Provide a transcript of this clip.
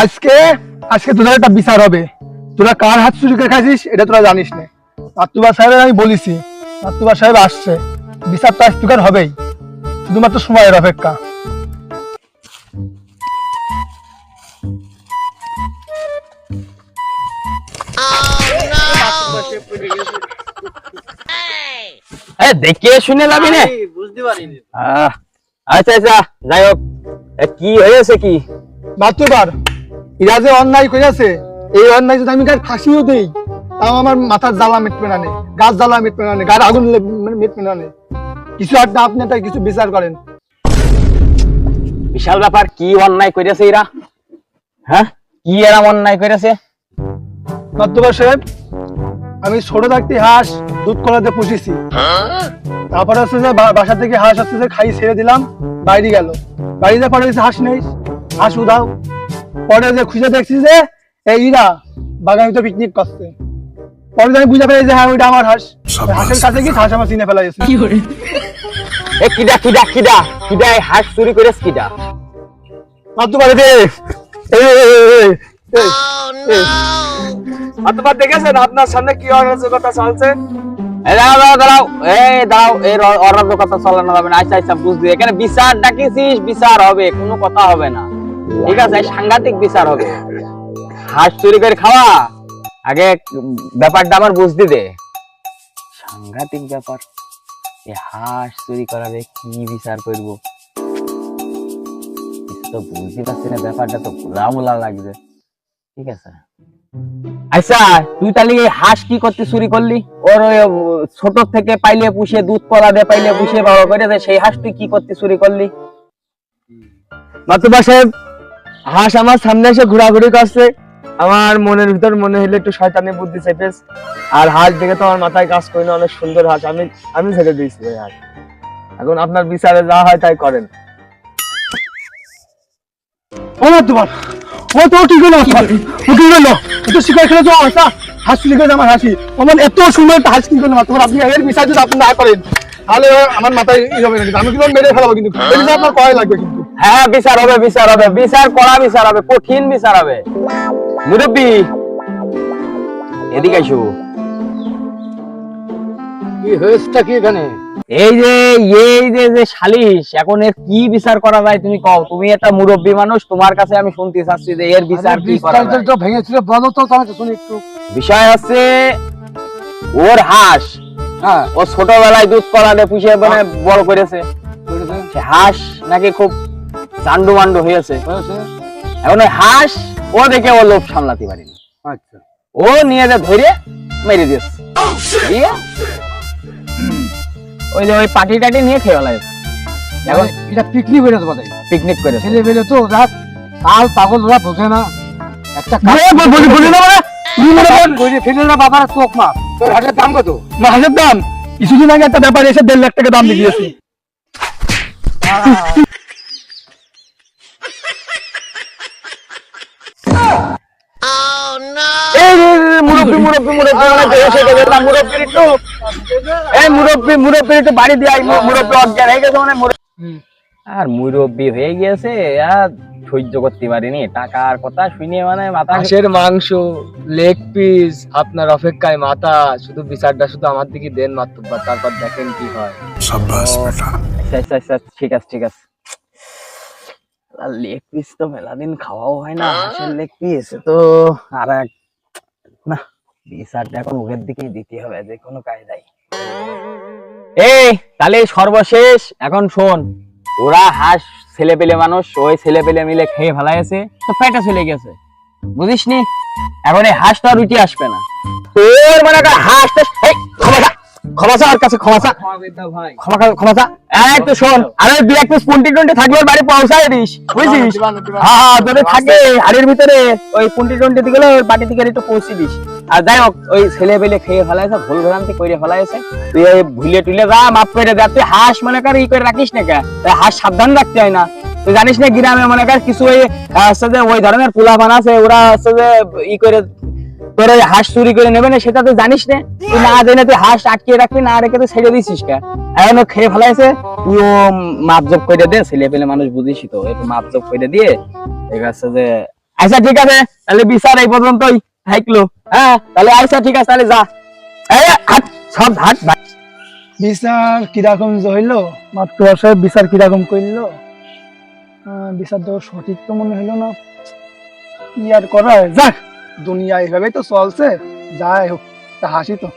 আজকে আজকে তোদের একটা বিচার হবে। তোরা কার হাত চুরি করে খাইছিস এটা তোরা জানিস না। মাতুবার সাহেবের আমি বলিছি মাতুবার সাহেব আসছে। বিচারটা আজ তোকার হবেই। শুধুমাত্র সময়ের অপেক্ষা। এ দেখে শুনে যাবি না। বুঝতে পারিনি। আহ, আচ্ছা আচ্ছা যাই হোক। কি হয়েছে কি? মাতুবার এরা যে অন্যায় করেছে এই অন্যায় যদি আমি গায়ে ফাঁসিও দেই তাও আমার মাথার জ্বালা মিটবে না গাছ জ্বালা মিটবে না গার আগুন লে- মানে মিটবে না নে। কিছু একটা আপনি একটা কিছু বিচার করেন। বিশাল ব্যাপার কি অন্যায় করেছে এরা? হ্যাঁ? কি এরা অন্যায় করেছে মাতুবার সাহেব আমি ছোট থাকতে হাঁস দুধ কলাতে পুষেছি। তারপরে হচ্ছে যে বাসা থেকে হাঁস হচ্ছে যে খাই ছেড়ে দিলাম বাইরে গেল। বাড়িতে পরে হচ্ছে হাঁস নেই। হাঁস উধাও। পরে যে খুঁজে দেখছি যে এই ইরা বাগানে তো পিকনিক করছে। পরে আমি বুঝে ফেলেছি যে হ্যাঁ ওইটা আমার হাঁস। হাঁসের কাছে গিয়ে হাঁস আমার চিনে ফেলা গেছে। এ কিডা কিডা কিডা কিডা এই হাঁস চুরি করেছে কিডা? মাতু বাড়িতে আপনার দেখেছেন? আপনার সামনে কি অরাজকতা চলছে? দাঁড়াও দাঁড়াও এই দাঁড়াও চলানো যাবে না। আচ্ছা আচ্ছা বুঝলি। এখানে বিচার ডাকিছিস বিচার হবে কোনো কথা হবে না। ঠিক আছে সাংঘাতিক বিচার হবে। হাঁস চুরি করে খাওয়া আগে ব্যাপারটা আমার বুঝতে দে। সাংঘাতিক ব্যাপার। এই হাঁস চুরি করাবে কি বিচার করব? তো বুঝতে পারছি না ব্যাপারটা তো ঘোলামোলা লাগছে। ঠিক আছে। আচ্ছা তুই তাহলে এই হাঁস কি করতে চুরি করলি? ওর ওই ছোট থেকে পাইলে পুষে দুধ কলা দিয়ে পাইলে পুষে বড় করে সেই হাঁস তুই কি করতে চুরি করলি? মাতুবা সাহেব হাঁস আমার সামনে এসে ঘোরাঘুরি করছে। আমার মনের ভিতর মনে হলো একটু শয়তানি বুদ্ধি চেপেস আর হাঁস দেখে তো আমার মাথায় কাজ করি না, অনেক সুন্দর হাঁস। আমি আমি ছেড়ে দিয়েছি ওই হাঁস। এখন আপনার বিচারে যা হয় তাই করেন। ও মাতুবার ও তো ঠিক ও ও তো শিকার খেলেছো আচ্ছা হাঁস চুরি করে আমার হাসি আমার এত সুন্দর একটা হাঁস কি করল মাতুবার আপনি এর বিচার যদি আপনি না করেন, তাহলে আমার মাথায় ই হবে না আমি কিন্তু মেরে ফেলাবো কিন্তু? আপনার কয় লাগবে কিন্তু। হ্যাঁ বিচার হবে বিচার হবে। বিচার করা বিচার হবে কঠিন বিচার হবে। মুরব্বী এদিকে আইসো। কি হয়েছেটা কি এখানে? এই যে এই যে যে সালিশ এখন এর কি বিচার করা যায় তুমি কও। তুমি একটা মুরব্বী মানুষ তোমার কাছে আমি শুনতে চাচ্ছি যে এর বিচার কি করা যায়। তো ভেঙেছিল বলো তো আমি শুনি একটু। বিষয় হচ্ছে ওর হাঁস হ্যাঁ। ও ছোটবেলায় দুধ কলাতে পুষে মানে বড় করেছে। হাঁস নাকি খুব চান্ডু মান্ডু হয়েছে। এখন ওই হাঁস ও দেখে ও লোভ সামলাতে পারেনি। আচ্ছা। ও নিয়ে যে ধরে মেরে দিয়েছে। ওই যে ওই পাটি টাটি নিয়ে খেয়ে ফেলা এখন এটা পিকনিক পিকনিক করেছে ছেলে মেলে তো ওরা কাল পাগল বোঝে না। একটা বলি বলি না মানে? তুমি করেন করে ফেলে না বাবার চোখ মার। তোর হাটের দাম কত? দাম। কিছুদিন আগে একটা ব্যাপার এসে দেড় লাখ টাকা দাম দেখিয়েছি এই মুরব্বি মুরব্বি মুরব্বি মানে বেহুশ গেছে না, মুরব্বির একটু এই মুরব্বি মুরব্বির একটু বাড়ি দিয়ে আই, মু- অজ্ঞান হয়ে গেছে মানে আর মুরব্বি হয়ে গেছে আর সহ্য করতে পারিনি টাকার কথা শুনে মানে মাথা হাঁসের মাংস লেগ পিস আপনার অপেক্ষায় মাথা শুধু বিচারটা শুধু আমার দিকে দেন মাতুব্বা তারপর দেখেন কি হয়। আচ্ছা আচ্ছা আচ্ছা ঠিক আছে ঠিক আছে। লেগ পিস তো মেলা দিন খাওয়াও হয় না হাঁসের লেগ পিস তো আর এক না। বিচারটা এখন মুখের দিকেই দিতে হবে যে কোনো কায়দায়। এই তাহলে সর্বশেষ এখন শোন ওরা হাঁস ছেলে পেলে মানুষ ওই ছেলে পেলে মিলে খেয়ে ফেলাইছে তো পেটে চলে গেছে। বুঝিস নি? এখন এই হাঁসটা রুটি আসবে না। তোর মানে একটা হাঁসটা ওর কাছে তো শোন আরে দুই এক পিস পুন্টি টুন্টি থাকলে বাড়ি পৌঁছায় দিস বুঝছিস হ্যাঁ হ্যাঁ যদি থাকে হাড়ির ভিতরে ওই পুন্টি টুন্টি দিগুলো বাড়ি থেকে একটু পৌঁছে দিস। আর যাই হোক, ওই ছেলে পেলে খেয়ে ফেলাইছে, ভুল ভ্রান্তি করে ফেলাইছে। তুই ভুলে টুলে যা, মাফ করে দে। তুই হাঁস মনে কর ই করে রাখিস না কে হাঁস সাবধান রাখতে হয় না। তুই জানিস না গ্রামে মনে কর কিছু ওই হচ্ছে যে ওই ধরনের পোলা আছে, ওরা হচ্ছে যে ই করে তোর ওই হাঁস চুরি করে নেবে না, সেটা তুই জানিস না? তুই না জেনে তুই হাঁস আটকিয়ে রাখবি, না রেখে তুই ছেড়ে দিছিস কে? এখন খেয়ে ফেলাইছে, তুই ও মাপজব করে দে ছেলে পেলে মানুষ বুঝিস তো, একটু মাপজব করে দিয়ে ঠিক আছে যে আচ্ছা ঠিক আছে, তাহলে বিচার এই পর্যন্তই। থাকল হ্যাঁ তাহলে ঠিক আছে, তাহলে যা। সব। বিচার কীরকম হইল? সাহেব বিচার কীরকম করল বিচার তো সঠিক তো মনে হইল না। কি আর করা যাক, দুনিয়া এইভাবেই তো চলছে। যাই হোক, তা হাসি তো।